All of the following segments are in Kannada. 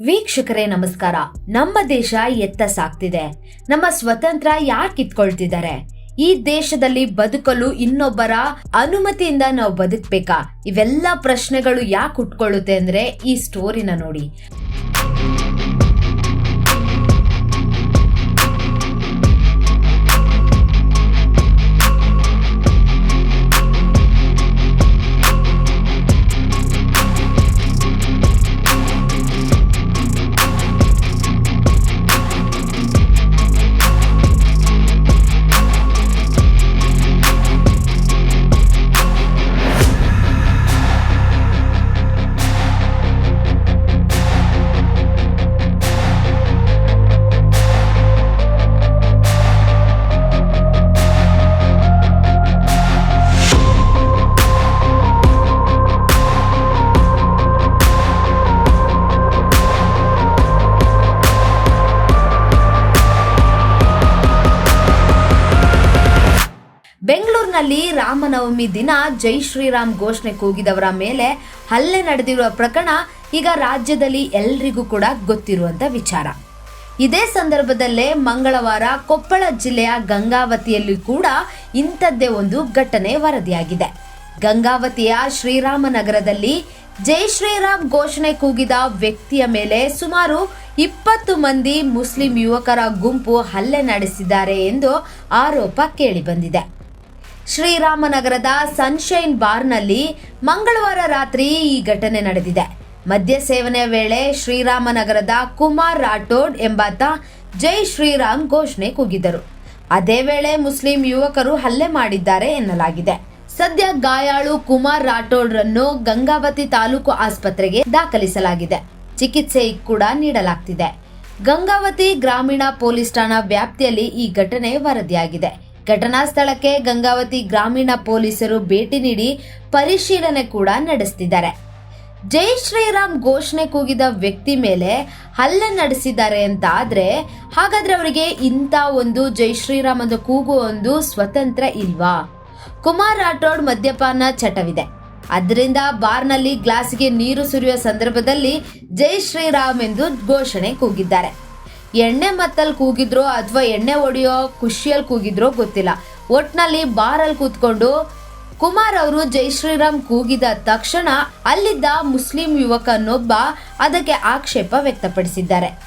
ವೀಕ್ಷಕರೇ, ನಮಸ್ಕಾರ. ನಮ್ಮ ದೇಶ ಎತ್ತ ಸಾಕ್ತಿದೆ. ನಮ್ಮ ಸ್ವತಂತ್ರ ಯಾಕೆ ಕಿತ್ಕೊಳ್ತಿದ್ದಾರೆ? ಈ ದೇಶದಲ್ಲಿ ಬದುಕಲು ಇನ್ನೊಬ್ಬರ ಅನುಮತಿಯಿಂದ ನಾವು ಬದುಕ್ಬೇಕಾ? ಇವೆಲ್ಲ ಪ್ರಶ್ನೆಗಳು ಯಾಕೆ ಹುಟ್ಕೊಳ್ಳುತ್ತೆ ಅಂದ್ರೆ ಈ ಸ್ಟೋರಿನ ನೋಡಿ. ಬೆಂಗಳೂರಿನಲ್ಲಿ ರಾಮನವಮಿ ದಿನ ಜೈ ಶ್ರೀರಾಮ್ ಘೋಷಣೆ ಕೂಗಿದವರ ಮೇಲೆ ಹಲ್ಲೆ ನಡೆದಿರುವ ಪ್ರಕರಣ ಈಗ ರಾಜ್ಯದಲ್ಲಿ ಎಲ್ರಿಗೂ ಕೂಡ ಗೊತ್ತಿರುವಂತ ವಿಚಾರ. ಇದೇ ಸಂದರ್ಭದಲ್ಲೇ ಮಂಗಳವಾರ ಕೊಪ್ಪಳ ಜಿಲ್ಲೆಯ ಗಂಗಾವತಿಯಲ್ಲಿ ಕೂಡ ಇಂಥದ್ದೇ ಒಂದು ಘಟನೆ ವರದಿಯಾಗಿದೆ. ಗಂಗಾವತಿಯ ಶ್ರೀರಾಮನಗರದಲ್ಲಿ ಜೈ ಶ್ರೀರಾಮ್ ಘೋಷಣೆ ಕೂಗಿದ ವ್ಯಕ್ತಿಯ ಮೇಲೆ ಸುಮಾರು ಇಪ್ಪತ್ತು ಮಂದಿ ಮುಸ್ಲಿಂ ಯುವಕರ ಗುಂಪು ಹಲ್ಲೆ ನಡೆಸಿದ್ದಾರೆ ಎಂದು ಆರೋಪ ಕೇಳಿಬಂದಿದೆ. ಶ್ರೀರಾಮನಗರದ ಸನ್ಶೈನ್ ಬಾರ್ನಲ್ಲಿ ಮಂಗಳವಾರ ರಾತ್ರಿ ಈ ಘಟನೆ ನಡೆದಿದೆ. ಮದ್ಯ ಸೇವನೆ ವೇಳೆ ಶ್ರೀರಾಮನಗರದ ಕುಮಾರ್ ರಾಠೋಡ್ ಎಂಬಾತ ಜೈ ಶ್ರೀರಾಮ್ ಘೋಷಣೆ ಕೂಗಿದರು. ಅದೇ ವೇಳೆ ಮುಸ್ಲಿಂ ಯುವಕರು ಹಲ್ಲೆ ಮಾಡಿದ್ದಾರೆ ಎನ್ನಲಾಗಿದೆ. ಸದ್ಯ ಗಾಯಾಳು ಕುಮಾರ್ ರಾಠೋಡ್ರನ್ನು ಗಂಗಾವತಿ ತಾಲೂಕು ಆಸ್ಪತ್ರೆಗೆ ದಾಖಲಿಸಲಾಗಿದೆ. ಚಿಕಿತ್ಸೆ ಕೂಡ ನೀಡಲಾಗ್ತಿದೆ. ಗಂಗಾವತಿ ಗ್ರಾಮೀಣ ಪೊಲೀಸ್ ಠಾಣಾ ವ್ಯಾಪ್ತಿಯಲ್ಲಿ ಈ ಘಟನೆ ವರದಿಯಾಗಿದೆ. ಘಟನಾ ಸ್ಥಳಕ್ಕೆ ಗಂಗಾವತಿ ಗ್ರಾಮೀಣ ಪೊಲೀಸರು ಭೇಟಿ ನೀಡಿ ಪರಿಶೀಲನೆ ಕೂಡ ನಡೆಸ್ತಿದ್ದಾರೆ. ಜೈ ಶ್ರೀರಾಮ್ ಘೋಷಣೆ ಕೂಗಿದ ವ್ಯಕ್ತಿ ಮೇಲೆ ಹಲ್ಲೆ ನಡೆಸಿದ್ದಾರೆ ಅಂತ ಆದ್ರೆ ಹಾಗಾದ್ರೆ ಅವರಿಗೆ ಇಂಥ ಒಂದು ಜೈ ಶ್ರೀರಾಮ್ ಅಂತ ಕೂಗುವ ಒಂದು ಸ್ವತಂತ್ರ ಇಲ್ವಾ? ಕುಮಾರ್ ರಾಠೋಡ್ ಮದ್ಯಪಾನ ಚಟವಿದೆ. ಅದರಿಂದ ಬಾರ್ನಲ್ಲಿ ಗ್ಲಾಸ್ಗೆ ನೀರು ಸುರಿಯುವ ಸಂದರ್ಭದಲ್ಲಿ ಜೈ ಶ್ರೀರಾಮ್ ಎಂದು ಘೋಷಣೆ ಕೂಗಿದ್ದಾರೆ. ಎಣ್ಣೆ ಮತ್ತಲ್ಲಿ ಕೂಗಿದ್ರೋ ಅಥವಾ ಎಣ್ಣೆ ಹೊಡೆಯೋ ಖುಷಿಯಲ್ಲಿ ಕೂಗಿದ್ರೋ ಗೊತ್ತಿಲ್ಲ. ಒಟ್ನಲ್ಲಿ ಬಾರಲ್ಲಿ ಕೂತ್ಕೊಂಡು ಕುಮಾರ್ ಅವರು ಜೈ ಶ್ರೀರಾಮ್ ಕೂಗಿದ ತಕ್ಷಣ ಅಲ್ಲಿದ್ದ ಮುಸ್ಲಿಂ ಯುವಕನೊಬ್ಬ ಅದಕ್ಕೆ ಆಕ್ಷೇಪ ವ್ಯಕ್ತಪಡಿಸಿದ್ದಾರೆ.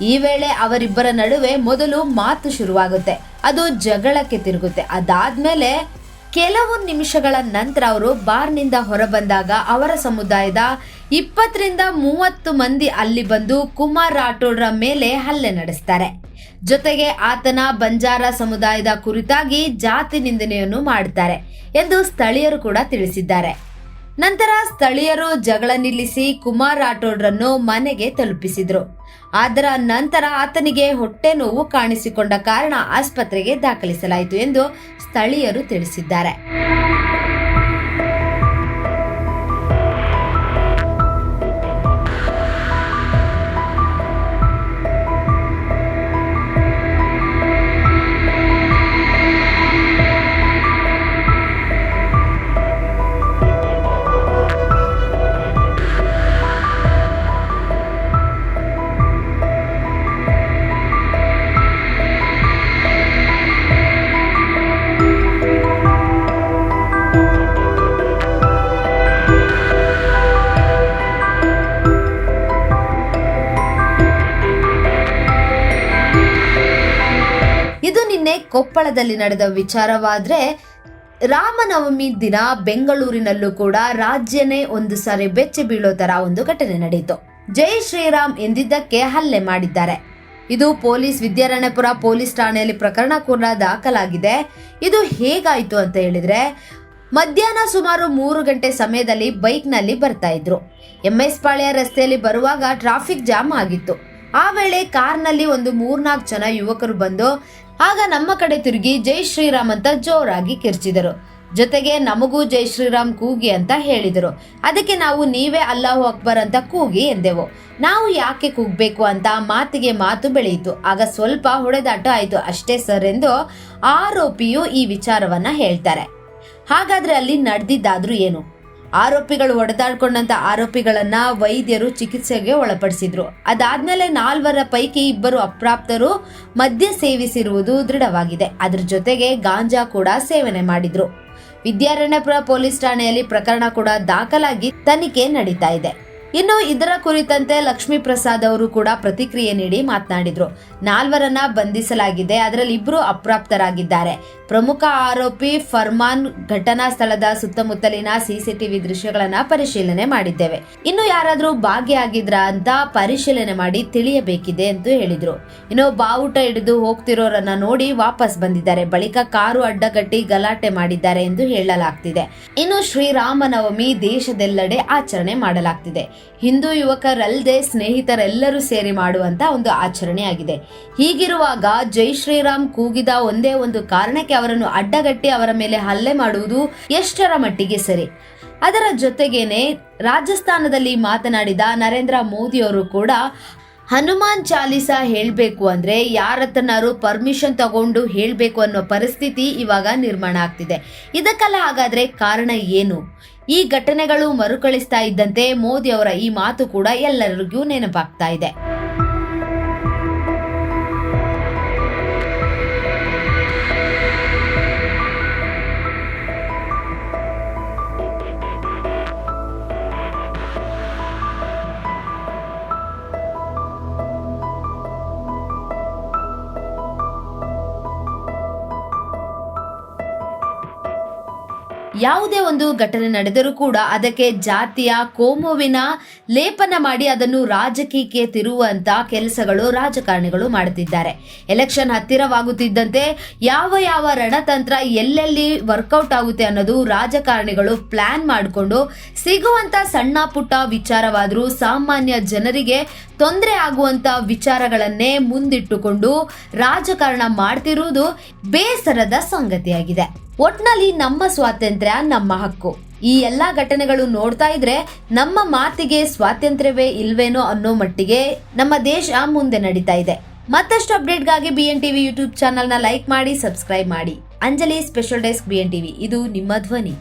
ಈ ವೇಳೆ ಅವರಿಬ್ಬರ ನಡುವೆ ಮೊದಲು ಮಾತು ಶುರುವಾಗುತ್ತೆ. ಅದು ಜಗಳಕ್ಕೆ ತಿರುಗುತ್ತೆ. ಅದಾದ್ಮೇಲೆ ಕೆಲವು ನಿಮಿಷಗಳ ನಂತರ ಅವರು ಬಾರ್ನಿಂದ ಹೊರಬಂದಾಗ ಅವರ ಸಮುದಾಯದ ಇಪ್ಪತ್ತರಿಂದ ಮೂವತ್ತು ಮಂದಿ ಅಲ್ಲಿ ಬಂದು ಕುಮಾರ್ ರಾಠೋಡ್ರ ಮೇಲೆ ಹಲ್ಲೆ ನಡೆಸ್ತಾರೆ. ಜೊತೆಗೆ ಆತನ ಬಂಜಾರ ಸಮುದಾಯದ ಕುರಿತಾಗಿ ಜಾತಿ ನಿಂದನೆಯನ್ನು ಮಾಡುತ್ತಾರೆ ಎಂದು ಸ್ಥಳೀಯರು ಕೂಡ ತಿಳಿಸಿದ್ದಾರೆ. ನಂತರ ಸ್ಥಳೀಯರು ಜಗಳ ನಿಲ್ಲಿಸಿ ಕುಮಾರ್ ರಾಠೋಡ್ರನ್ನು ಮನೆಗೆ ತಲುಪಿಸಿದ್ರು. ಅದರ ನಂತರ ಆತನಿಗೆ ಹೊಟ್ಟೆ ನೋವು ಕಾಣಿಸಿಕೊಂಡ ಕಾರಣ ಆಸ್ಪತ್ರೆಗೆ ದಾಖಲಿಸಲಾಯಿತು ಎಂದು ಸ್ಥಳೀಯರು ತಿಳಿಸಿದ್ದಾರೆ. ನಿನ್ನೆ ಕೊಪ್ಪಳದಲ್ಲಿ ನಡೆದ ವಿಚಾರವಾದ್ರೆ ರಾಮನವಮಿ ದಿನ ಬೆಂಗಳೂರಿನಲ್ಲೂ ಕೂಡ ರಾಜ್ಯನೇ ಒಂದು ಸಾರಿ ಬೆಚ್ಚಿ ಬೀಳೋ ತರ ಒಂದು ಘಟನೆ ನಡೆಯಿತು. ಜೈ ಶ್ರೀರಾಮ್ ಎಂದಿದ್ದಕ್ಕೆ ಹಲ್ಲೆ ಮಾಡಿದ್ದಾರೆ. ಇದು ಪೊಲೀಸ್ ವಿದ್ಯಾರಣ್ಯಪುರ ಪೊಲೀಸ್ ಠಾಣೆಯಲ್ಲಿ ಪ್ರಕರಣ ಕೂಡ ದಾಖಲಾಗಿದೆ. ಇದು ಹೇಗಾಯ್ತು ಅಂತ ಹೇಳಿದ್ರೆ, ಮಧ್ಯಾಹ್ನ ಸುಮಾರು ಮೂರು ಗಂಟೆ ಸಮಯದಲ್ಲಿ ಬೈಕ್ನಲ್ಲಿ ಬರ್ತಾ ಇದ್ರು. ಎಂಎಸ್ ಪಾಳ್ಯ ರಸ್ತೆಯಲ್ಲಿ ಬರುವಾಗ ಟ್ರಾಫಿಕ್ ಜಾಮ್ ಆಗಿತ್ತು. ಆ ವೇಳೆ ಕಾರ್ನಲ್ಲಿ ಒಂದು ಮೂರ್ನಾಲ್ಕು ಜನ ಯುವಕರು ಬಂದು ಆಗ ನಮ್ಮ ಕಡೆ ತಿರುಗಿ ಜೈ ಶ್ರೀರಾಮ್ ಅಂತ ಜೋರಾಗಿ ಕಿರ್ಚಿದರು. ಜೊತೆಗೆ ನಮಗೂ ಜೈ ಶ್ರೀರಾಮ್ ಕೂಗಿ ಅಂತ ಹೇಳಿದರು. ಅದಕ್ಕೆ ನಾವು ನೀವೇ ಅಲ್ಲಾಹು ಅಕ್ಬರ್ ಅಂತ ಕೂಗಿ ಎಂದೆವು. ನಾವು ಯಾಕೆ ಕೂಗ್ಬೇಕು ಅಂತ ಮಾತಿಗೆ ಮಾತು ಬೆಳೆಯಿತು. ಆಗ ಸ್ವಲ್ಪ ಹೊಡೆದಾಟ ಆಯಿತು. ಅಷ್ಟೇ ಸರ್ ಎಂದು ಆರೋಪಿಯು ಈ ವಿಚಾರವನ್ನ ಹೇಳ್ತಾರೆ. ಹಾಗಾದ್ರೆ ಅಲ್ಲಿ ನಡೆದಿದ್ದಾದ್ರೂ ಏನು? ಆರೋಪಿಗಳು ಹೊಡೆದಾಡ್ಕೊಂಡಂತ ಆರೋಪಿಗಳನ್ನ ವೈದ್ಯರು ಚಿಕಿತ್ಸೆಗೆ ಒಳಪಡಿಸಿದ್ರು. ಅದಾದ್ಮೇಲೆ ನಾಲ್ವರ ಪೈಕಿ ಇಬ್ಬರು ಅಪ್ರಾಪ್ತರು ಮದ್ಯ ಸೇವಿಸಿರುವುದು ದೃಢವಾಗಿದೆ. ಅದ್ರ ಜೊತೆಗೆ ಗಾಂಜಾ ಕೂಡ ಸೇವನೆ ಮಾಡಿದ್ರು. ವಿದ್ಯಾರಣ್ಯಪುರ ಪೊಲೀಸ್ ಠಾಣೆಯಲ್ಲಿ ಪ್ರಕರಣ ಕೂಡ ದಾಖಲಾಗಿ ತನಿಖೆ ನಡೀತಾ ಇದೆ. ಇನ್ನು ಇದರ ಕುರಿತಂತೆ ಲಕ್ಷ್ಮೀ ಪ್ರಸಾದ್ ಅವರು ಕೂಡ ಪ್ರತಿಕ್ರಿಯೆ ನೀಡಿ ಮಾತನಾಡಿದ್ರು. ನಾಲ್ವರನ್ನ ಬಂಧಿಸಲಾಗಿದೆ. ಅದರಲ್ಲಿ ಇಬ್ಬರು ಅಪ್ರಾಪ್ತರಾಗಿದ್ದಾರೆ. ಪ್ರಮುಖ ಆರೋಪಿ ಫರ್ಮಾನ್ ಘಟನಾ ಸ್ಥಳದ ಸುತ್ತಮುತ್ತಲಿನ ಸಿಸಿಟಿವಿ ದೃಶ್ಯಗಳನ್ನ ಪರಿಶೀಲನೆ ಮಾಡಿದ್ದೇವೆ. ಇನ್ನು ಯಾರಾದರೂ ಭಾಗಿಯಾಗಿದ್ರ ಅಂತ ಪರಿಶೀಲನೆ ಮಾಡಿ ತಿಳಿಯಬೇಕಿದೆ ಎಂದು ಹೇಳಿದ್ರು. ಇನ್ನು ಬಾವುಟ ಹಿಡಿದು ಹೋಗ್ತಿರೋರನ್ನ ನೋಡಿ ವಾಪಸ್ ಬಂದಿದ್ದಾರೆ. ಬಳಿಕ ಕಾರು ಅಡ್ಡಗಟ್ಟಿ ಗಲಾಟೆ ಮಾಡಿದ್ದಾರೆ ಎಂದು ಹೇಳಲಾಗ್ತಿದೆ. ಇನ್ನು ಶ್ರೀರಾಮನವಮಿ ದೇಶದೆಲ್ಲೆಡೆ ಆಚರಣೆ ಮಾಡಲಾಗ್ತಿದೆ. ಹಿಂದೂ ಯುವಕರಲ್ಲದೆ ಸ್ನೇಹಿತರೆಲ್ಲರೂ ಸೇರಿ ಮಾಡುವಂತ ಒಂದು ಆಚರಣೆಯಾಗಿದೆ. ಹೀಗಿರುವಾಗ ಜೈ ಶ್ರೀರಾಮ್ ಕೂಗಿದ ಒಂದೇ ಒಂದು ಕಾರಣಕ್ಕೆ ಅವರನ್ನು ಅಡ್ಡಗಟ್ಟಿ ಅವರ ಮೇಲೆ ಹಲ್ಲೆ ಮಾಡುವುದು ಎಷ್ಟರ ಮಟ್ಟಿಗೆ ಸರಿ. ಅದರ ಜೊತೆಗೇನೆ ರಾಜಸ್ಥಾನದಲ್ಲಿ ಮಾತನಾಡಿದ ನರೇಂದ್ರ ಮೋದಿಯವರು ಕೂಡ ಹನುಮಾನ್ ಚಾಲಿಸ ಹೇಳಬೇಕು ಅಂದ್ರೆ ಯಾರತ್ತನಾರು ಪರ್ಮಿಷನ್ ತಗೊಂಡು ಹೇಳಬೇಕು ಅನ್ನೋ ಪರಿಸ್ಥಿತಿ ಇವಾಗ ನಿರ್ಮಾಣ ಆಗ್ತಿದೆ. ಇದಕ್ಕೆಲ್ಲ ಹಾಗಾದ್ರೆ ಕಾರಣ ಏನು? ಈ ಘಟನೆಗಳು ಮರುಕಳಿಸ್ತಾ ಇದ್ದಂತೆ ಮೋದಿ ಅವರ ಈ ಮಾತು ಕೂಡ ಎಲ್ಲರಿಗೂ ನೆನಪಾಗ್ತಾ ಇದೆ. ಯಾವುದೇ ಒಂದು ಘಟನೆ ನಡೆದರೂ ಕೂಡ ಅದಕ್ಕೆ ಜಾತಿಯ ಕೋಮುವಿನ ಲೇಪನ ಮಾಡಿ ಅದನ್ನು ರಾಜಕೀಯಕ್ಕೆ ತಿರುವಂತ ಕೆಲಸಗಳು, ರಾಜಕಾರಣಿಗಳು ಮಾಡುತ್ತಿದ್ದಾರೆ. ಎಲೆಕ್ಷನ್ ಹತ್ತಿರವಾಗುತ್ತಿದ್ದಂತೆ ಯಾವ ಯಾವ ರಣತಂತ್ರ ಎಲ್ಲೆಲ್ಲಿ ವರ್ಕೌಟ್ ಆಗುತ್ತೆ ಅನ್ನೋದು ರಾಜಕಾರಣಿಗಳು ಪ್ಲಾನ್ ಮಾಡಿಕೊಂಡು ಸಿಗುವಂತ ಸಣ್ಣ ಪುಟ್ಟ ವಿಚಾರವಾದರೂ ಸಾಮಾನ್ಯ ಜನರಿಗೆ ತೊಂದರೆ ಆಗುವಂತ ವಿಚಾರಗಳನ್ನೇ ಮುಂದಿಟ್ಟುಕೊಂಡು ರಾಜಕಾರಣ ಮಾಡ್ತಿರುವುದು ಬೇಸರದ ಸಂಗತಿಯಾಗಿದೆ. ಒಟ್ನಲ್ಲಿ ನಮ್ಮ ಸ್ವಾತಂತ್ರ್ಯ, ನಮ್ಮ ಹಕ್ಕು. ಈ ಎಲ್ಲಾ ಘಟನೆಗಳು ನೋಡ್ತಾ ಇದ್ರೆ ನಮ್ಮ ಮಾತಿಗೆ ಸ್ವಾತಂತ್ರ್ಯವೇ ಇಲ್ವೇನೋ ಅನ್ನೋ ಮಟ್ಟಿಗೆ ನಮ್ಮ ದೇಶ ಮುಂದೆ ನಡೀತಾ ಇದೆ. ಮತ್ತಷ್ಟು ಅಪ್ಡೇಟ್ಗಾಗಿ ಬಿ ಎನ್ ಟಿವಿ ಯೂಟ್ಯೂಬ್ ಚಾನಲ್ನ ಲೈಕ್ ಮಾಡಿ, ಸಬ್ಸ್ಕ್ರೈಬ್ ಮಾಡಿ. Anjali special desk B N TV ಇದು ನಿಮ್ಮ ಧ್ವನಿ.